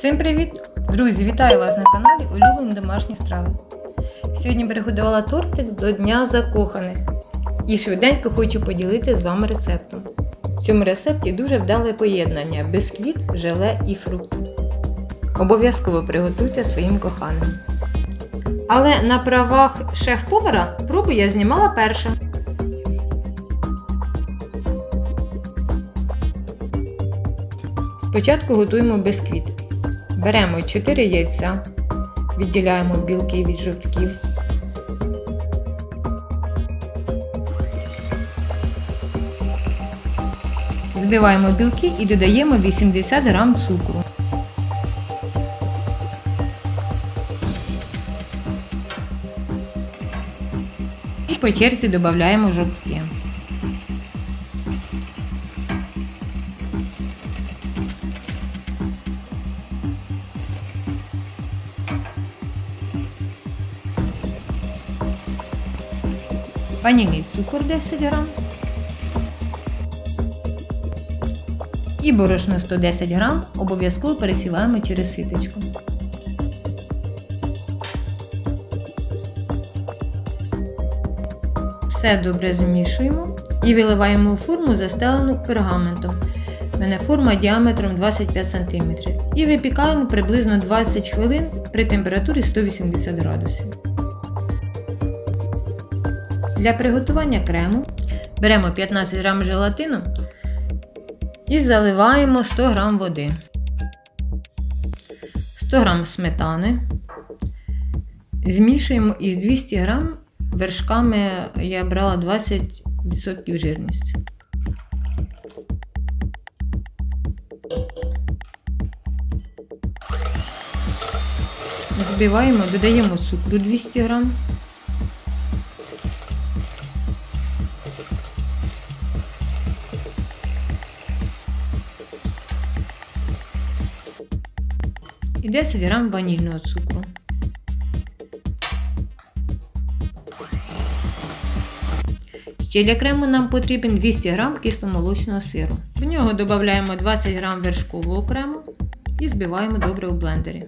Всім привіт! Друзі, вітаю вас на каналі Улюблені домашні страви. Сьогодні приготувала тортик до Дня закоханих і швиденько хочу поділитися з вами рецептом. В цьому рецепті дуже вдале поєднання бисквіт, желе і фрукти. Обов'язково приготуйте своїм коханим. Але на правах шеф-повара пробу я знімала перша. Спочатку готуємо бисквіт. Беремо 4 яйця, відділяємо білки від жовтків. Збиваємо білки і додаємо 80 г цукру. І по черзі додаємо жовтки. Ванільний цукор 10 грам і борошно 110 грам обов'язково пересіваємо через ситочку. Все добре змішуємо і виливаємо у форму, застелену пергаментом. У мене форма діаметром 25 см. І випікаємо приблизно 20 хвилин при температурі 180 градусів. Для приготування крему беремо 15 г желатину і заливаємо 100 г води, 100 г сметани. Змішуємо із 200 г вершками я брала 20% жирність. Збиваємо, додаємо цукру 200 г. і 10 грам ванільного цукру. Ще для крему нам потрібен 200 г кисломолочного сиру. В нього додаємо 20 г вершкового крему і збиваємо добре у блендері.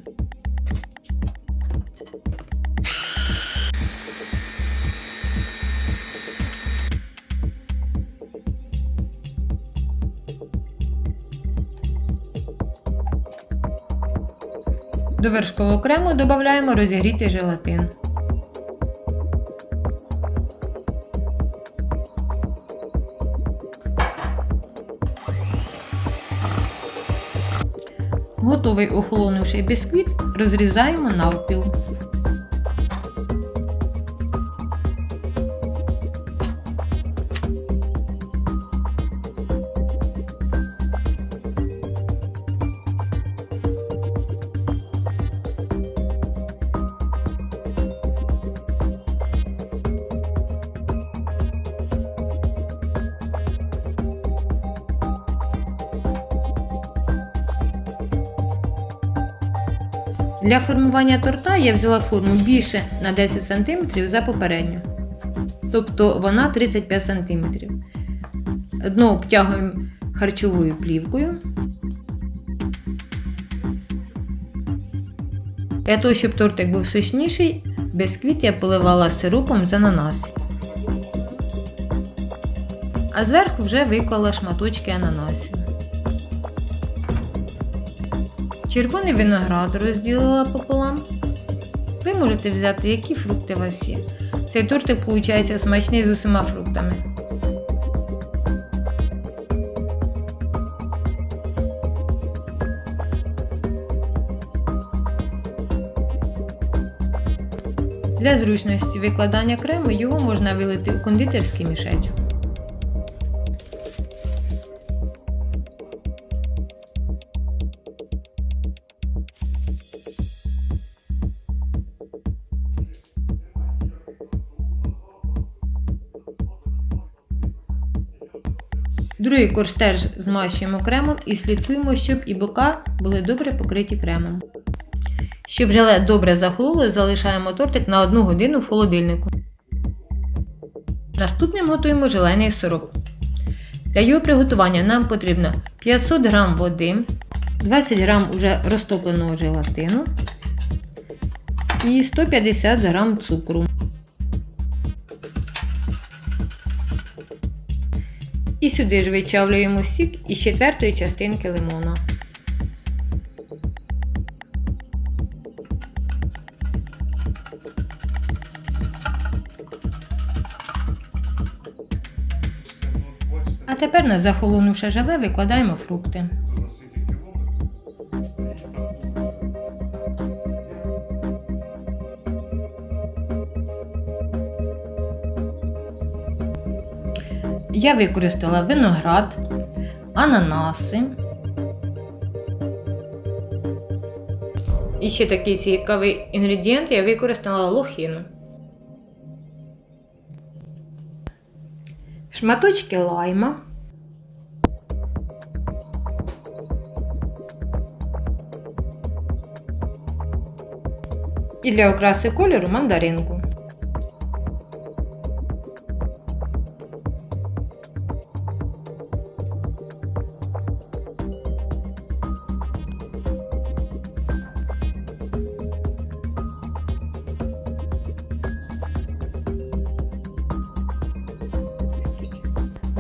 До вершкового крему додаємо розігрітий желатин. Готовий охолонувший бісквіт розрізаємо навпіл. Для формування торта я взяла форму більше на 10 см за попередню. Тобто вона 35 см. Дно обтягуємо харчовою плівкою. Для того, щоб тортик був сочніший, бисквіт я поливала сиропом з ананасів. А зверху вже виклала шматочки ананасів. Червоний виноград розділила пополам. Ви можете взяти, які фрукти у вас є. Цей тортик виходить смачний з усіма фруктами. Для зручності викладання крему його можна вилити у кондитерський мішечок. Другий корж теж змащуємо кремом і слідкуємо, щоб і бока були добре покриті кремом. Щоб желе добре захололо, залишаємо тортик на 1 годину в холодильнику. Наступним готуємо желейний сироп. Для його приготування нам потрібно 500 г води, 20 грам уже розтопленого желатину і 150 грам цукру. Сюди ж вичавлюємо сік із четвертої частинки лимона. А тепер на захолонувше желе викладаємо фрукти. Я використала виноград, ананаси. І ще такий цікавий інгредієнт я використала лохину. Шматочки лайма. І для окраси кольору мандаринку.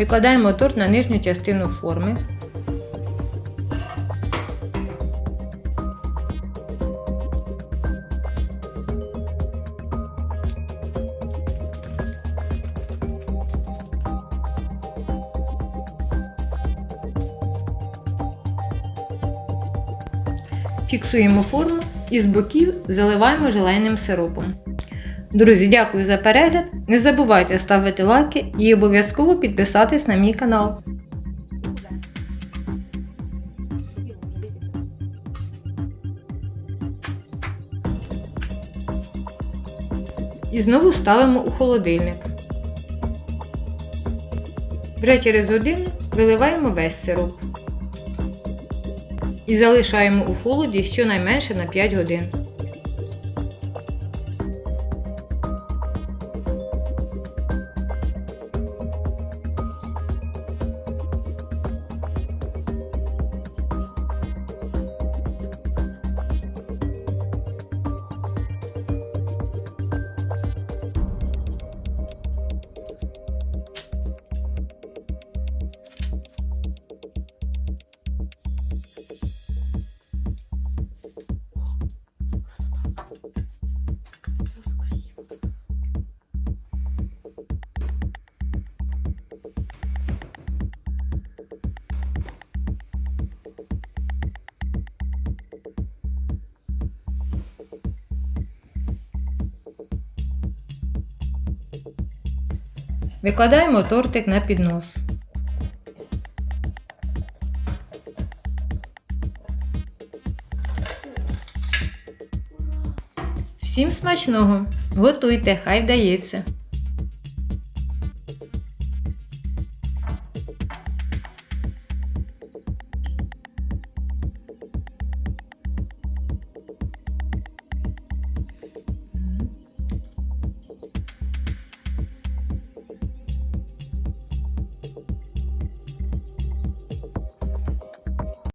Викладаємо торт на нижню частину форми. Фіксуємо форму і з боків заливаємо желейним сиропом. Друзі, дякую за перегляд. Не забувайте ставити лайки і обов'язково підписатись на мій канал. І знову ставимо у холодильник. Вже через годину виливаємо весь сироп. І залишаємо у холоді щонайменше на 5 годин. Викладаємо тортик на піднос. Всім смачного! Готуйте, хай вдається!